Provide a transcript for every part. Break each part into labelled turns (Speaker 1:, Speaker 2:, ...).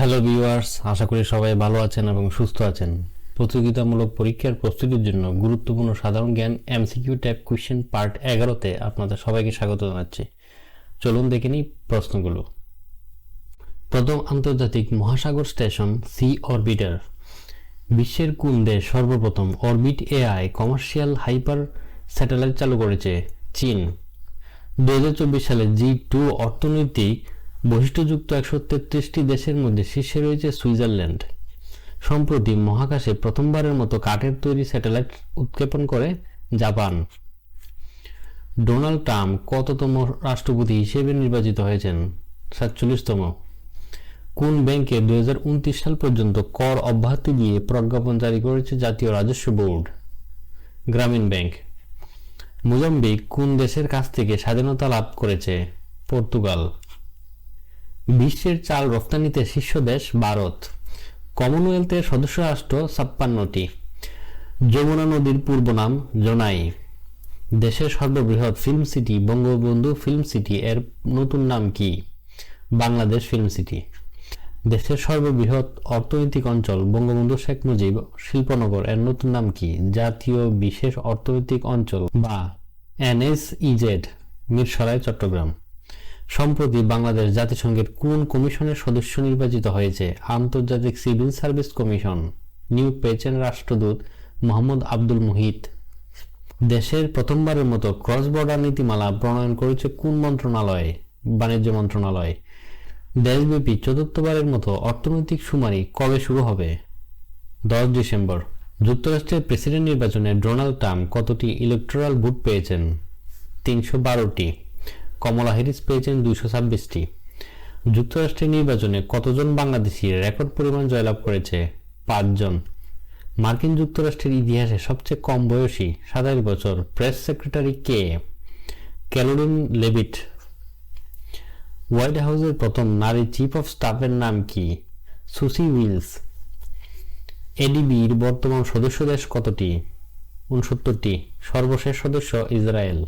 Speaker 1: Hello viewers আশা করি সবাই ভালো আছেন এবং সুস্থ আছেন। প্রতিযোগিতামূলক পরীক্ষার প্রস্তুতির জন্য গুরুত্বপূর্ণ সাধারণ জ্ঞান এমসিকিউ টাইপ কোয়েশ্চেন পার্ট এগারোতে আপনাদের সবাইকে স্বাগত জানাচ্ছি। চলুন দেখে নিই প্রশ্নগুলো। প্রথম আন্তর্জাতিক মহাসাগর স্টেশন সি অরবিটার। বিশ্বের কোন দেশ সর্বপ্রথম orbit AI commercial hyper satellite চালু করেছে? চীন। দু হাজার চব্বিশ সালে জি টু অর্থনৈতিক বৈশিষ্ট্যযুক্ত একশো তেত্রিশটি দেশের মধ্যে শীর্ষে রয়েছে সুইজারল্যান্ড। সম্প্রতি মহাকাশে প্রথমবারের মতো কাঠের তৈরি স্যাটেলাইট উৎক্ষেপণ করে জাপান। ডোনাল্ড ট্রাম্প কততম রাষ্ট্রপতি হিসেবে নির্বাচিত হয়েছেন? সাতচল্লিশতম। কোন ব্যাংকে দুই হাজার উনত্রিশ সাল পর্যন্ত কর অব্যাহতি দিয়ে প্রজ্ঞাপন জারি করেছে জাতীয় রাজস্ব বোর্ড? গ্রামীণ ব্যাংক। মোজাম্বিক কোন দেশের কাছ থেকে স্বাধীনতা লাভ করেছে? পর্তুগাল। বিশ্বের চাল রপ্তানিতে শীর্ষ দেশ ভারত। কমনওয়েলথের সদস্য রাষ্ট্র ছাপ্পান্নটি। যমুনা নদীর পূর্ব নাম জোনাই। দেশের সর্ববৃহৎ film city, Bangabandhu film city এর নতুন নাম কি? Bangladesh film city. দেশের সর্ববৃহৎ অর্থনৈতিক অঞ্চল, বঙ্গবন্ধু শেখ মুজিব শিল্পনগর এর নতুন নাম কি? জাতীয় বিশেষ অর্থনৈতিক অঞ্চল বা এনএসইজেড, মিরসরাই, চট্টগ্রাম। সম্প্রতি বাংলাদেশ জাতিসংঘের কোন কমিশনের সদস্য নির্বাচিত হয়েছে? আন্তর্জাতিক সিভিল সার্ভিস কমিশন। নিউ পেয়েছেন রাষ্ট্রদূত মোহাম্মদ আব্দুল মুহিত। দেশের প্রথমবারের মতো ক্রস বর্ডার নীতিমালা প্রণয়ন করেছে কোন মন্ত্রণালয়? বাণিজ্য মন্ত্রণালয়। দেশব্যাপী চতুর্থবারের মতো অর্থনৈতিক শুমারি কবে শুরু হবে? দশ ডিসেম্বর। যুক্তরাষ্ট্রের প্রেসিডেন্ট নির্বাচনে ডোনাল্ড ট্রাম্প কতটি ইলেকট্রাল ভোট পেয়েছেন? তিনশো বারোটি। কমলা হ্যারিস পেয়েছেন দুইশো ছাব্বিশটি। যুক্তরাষ্ট্রের নির্বাচনে কতজন বাংলাদেশি রেকর্ড পরিমাণ জয়লাভ করেছে? পাঁচজন। মার্কিন যুক্তরাষ্ট্রের ইতিহাসে সবচেয়ে কম বয়সী সাতাশ বছর প্রেস সেক্রেটারি কে? Karoline Leavitt. হোয়াইট হাউসের প্রথম নারী চিফ অফ স্টাফের নাম কি? Susi Wills. এডিবির বর্তমান সদস্য দেশ কতটি? উনসত্তরটি। সর্বশেষ সদস্য ইসরায়েল।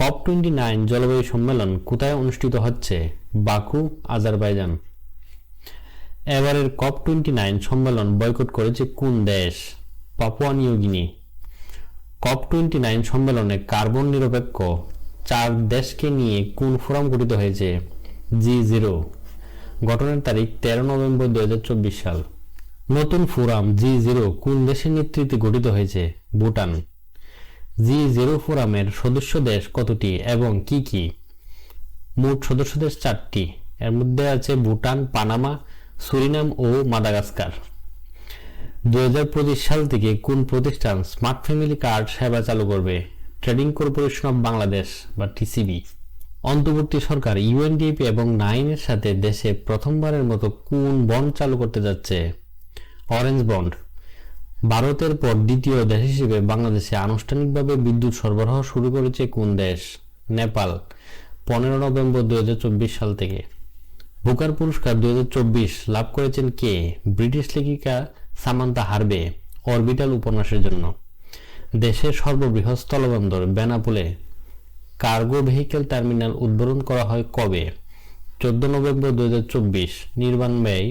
Speaker 1: কপ টোয়েন্টি নাইন জলবায়ু সম্মেলন কোথায় অনুষ্ঠিত হচ্ছে? Baku, Azerbaijan. এবারের কপ টোয়েন্টি নাইন সম্মেলন বয়কট করেছে কোন দেশ? Papua New Guinea COP twenty nine সম্মেলনে কার্বন নিরপেক্ষ। চার দেশকে নিয়ে কোন ফোরাম গঠিত হয়েছে? G zero. গঠনের তারিখ তেরো নভেম্বর দুই হাজার চব্বিশ সাল। নতুন ফোরাম জি জিরো কোন দেশের নেতৃত্বে গঠিত হয়েছে? ভুটান। জি জিরো ফোরামের সদস্য দেশ কতটি এবং কি কি? মোট সদস্য দেশ চারটি। এর মধ্যে আছে ভুটান, পানামা, সুরিনাম ও মাদাগাস্কার। দু হাজার সাল থেকে কোন প্রতিষ্ঠান স্মার্ট ফ্যামিলি কার্ড সেবা চালু করবে? ট্রেডিং কর্পোরেশন অব বাংলাদেশ বা টিসিবি অন্তর্বর্তী সরকার ইউএনডিপি এবং নাইনের সাথে দেশে প্রথমবারের মতো কোন বন্ড চালু করতে যাচ্ছে? Orange bond. ভারতের পর দ্বিতীয় দেশ হিসেবে বাংলাদেশে আনুষ্ঠানিকভাবে বিদ্যুৎ সরবরাহ শুরু করেছে কোন দেশ? নেপাল, পনেরো নভেম্বর দুই হাজার চব্বিশ সাল থেকে। বুকার পুরস্কার দু হাজার চব্বিশ লাভ করেছেন কে? ব্রিটিশ লেখিকা সামান্তা হারবে অরবিটাল উপন্যাসের জন্য। দেশের সর্ববৃহৎ স্থলবন্দর বেনাপুলে। কার্গো ভেহিকেল টার্মিনাল উদ্বোধন করা হয় কবে? চোদ্দ নভেম্বর দু নির্মাণ ব্যয়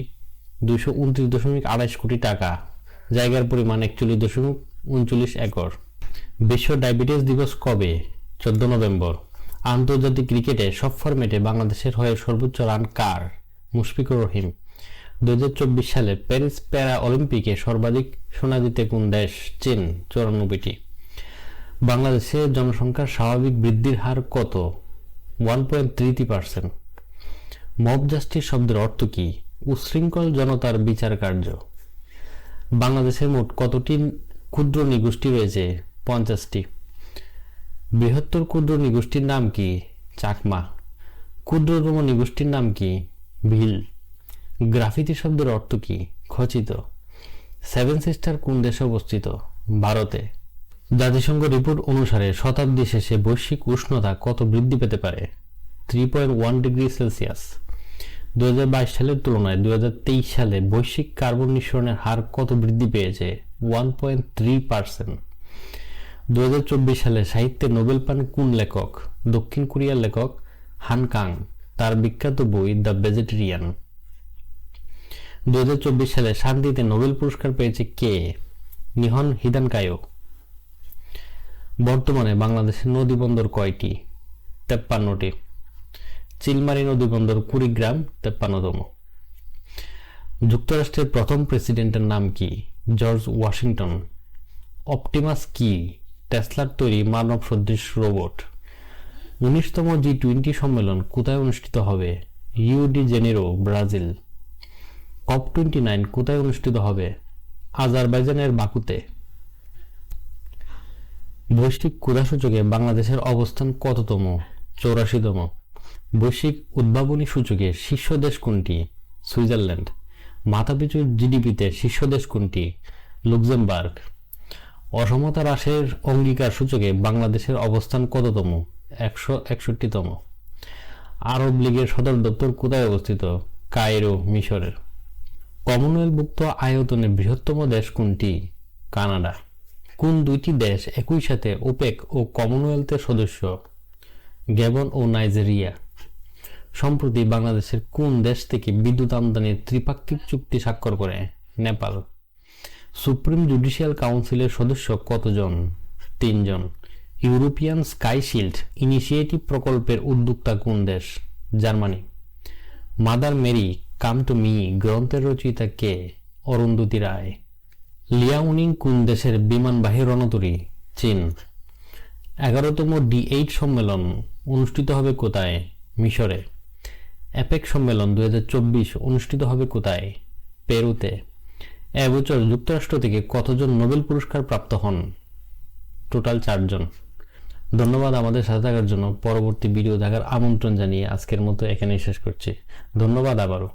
Speaker 1: দুইশো উনত্রিশ দশমিক আড়াইশ কোটি টাকা। জায়গার পরিমাণ একচল্লিশ দশমিক উনচল্লিশ একর। বিশ্ব ডায়াবেটিস দিবস কবে? চোদ্দ নভেম্বর। আন্তর্জাতিক ক্রিকেটে সব ফরম্যাটে বাংলাদেশের হয়ে সর্বোচ্চ রান কার? মুশফিকুর রহিম। দুহাজার চব্বিশ সালে প্যারিস প্যারা অলিম্পিকে সর্বাধিক সোনা জিতে কোন দেশ? চীন। চৌরানব্বইটি। বাংলাদেশে জনসংখ্যার স্বাভাবিক বৃদ্ধির হার কত? One point three percent. Mob justice শব্দের অর্থ কি? উশৃঙ্খল জনতার বিচার কার্য। বাংলাদেশের মোট কতটি ক্ষুদ্র নিগোষ্ঠী রয়েছে? পঞ্চাশটি। বৃহত্তর ক্ষুদ্র নিগোষ্ঠীর নাম কি? চাকমা। ক্ষুদ্রতম নিগোষ্ঠীর নাম কি? ভিল। গ্রাফিতি শব্দের অর্থ কি? খচিত। সেভেন সিস্টার কোন দেশে অবস্থিত? ভারতে। জাতিসংঘ রিপোর্ট অনুসারে শতাব্দী শেষে বৈশ্বিক উষ্ণতা কত বৃদ্ধি পেতে পারে? Three point one degree Celsius দুই হাজার বাইশ সালের তুলনায় দুই হাজার তেইশ সালে বৈশ্বিক কার্বন নিঃসরণের হার কত বৃদ্ধি পেয়েছে? One point three percent. দুই হাজার চব্বিশ সালে সাহিত্যে নোবেল পান কোন লেখক? দক্ষিণ কোরিয়ার লেখক হানকাং তার বিখ্যাত বই দ্য ভেজিটেরিয়ান। দু হাজার চব্বিশ সালে শান্তিতে নোবেল পুরস্কার পেয়েছে কে? নিহন হিদান হিদানকায়ো। বর্তমানে বাংলাদেশের নদীবন্দর কয়টি? তেপ্পান্নটি। চিলমারি নদী নদীবন্দর কুড়িগ্রাম তেপ্পান্নতম। যুক্তরাষ্ট্রের প্রথম প্রেসিডেন্টের নাম কি? George Washington. অপটিমাস কি? টেসলার তৈরি মানব সদৃশ রোবট। উনিশতম জি টোয়েন্টি সম্মেলন কোথায় অনুষ্ঠিত হবে? Rio de Janeiro, Brazil. COP twenty nine কোথায় অনুষ্ঠিত হবে? আজারবাইজানের বাকুতে। বৈশ্বিক ক্ষুধাসূচকে বাংলাদেশের অবস্থান কততম? চৌরাশিতম। বৈশ্বিক উদ্ভাবনী সূচকে শীর্ষ দেশ কোনটি? সুইজারল্যান্ড। মাথাপিছু জিডিপিতে শীর্ষ দেশ কোনটি? লুক্সেমবার্গ। অসমতা হ্রাসের অঙ্গীকার সূচকে বাংলাদেশের অবস্থান কততম? একশো একষট্টিতম। আরব লীগের সদর দপ্তর কোথায় অবস্থিত? কায়রো, মিশরের। কমনওয়েলথভুক্ত আয়তনে বৃহত্তম দেশ কোনটি? কানাডা। কোন দুইটি দেশ একই সাথে ওপেক ও কমনওয়েলথের সদস্য? গ্যাবন ও নাইজেরিয়া। সম্প্রতি বাংলাদেশের কোন দেশ থেকে বিদ্যুৎ আমদানির ত্রিপাক্ষিক চুক্তি স্বাক্ষর করে? নেপাল। সুপ্রিম জুডিশিয়াল কাউন্সিলের সদস্য কতজন? তিনজন। ইউরোপিয়ান স্কাইশিল্ড ইনিশিয়েটিভ প্রকল্পের উদ্যোক্তা কোন দেশ? Germany. Mother Mary, come to me, গ্রন্থের রচয়িতা কে? অরুন্ধতী রায়। লিয়াউনিং কোন দেশের বিমানবাহী রণতরী? চীন। এগারোতম ডি এইট সম্মেলন অনুষ্ঠিত হবে কোথায়? মিশরে। অ্যাপেক সম্মেলন দুই হাজার চব্বিশ অনুষ্ঠিত হবে কোথায়? পেরুতে। এবছর যুক্তরাষ্ট্র থেকে কতজন নোবেল পুরস্কার প্রাপ্ত হন? টোটাল চারজন। ধন্যবাদ আমাদের সাথে থাকার জন্য। পরবর্তী ভিডিও দেখার আমন্ত্রণ জানিয়ে আজকের মতো এখানেই শেষ করছি। ধন্যবাদ আবারও।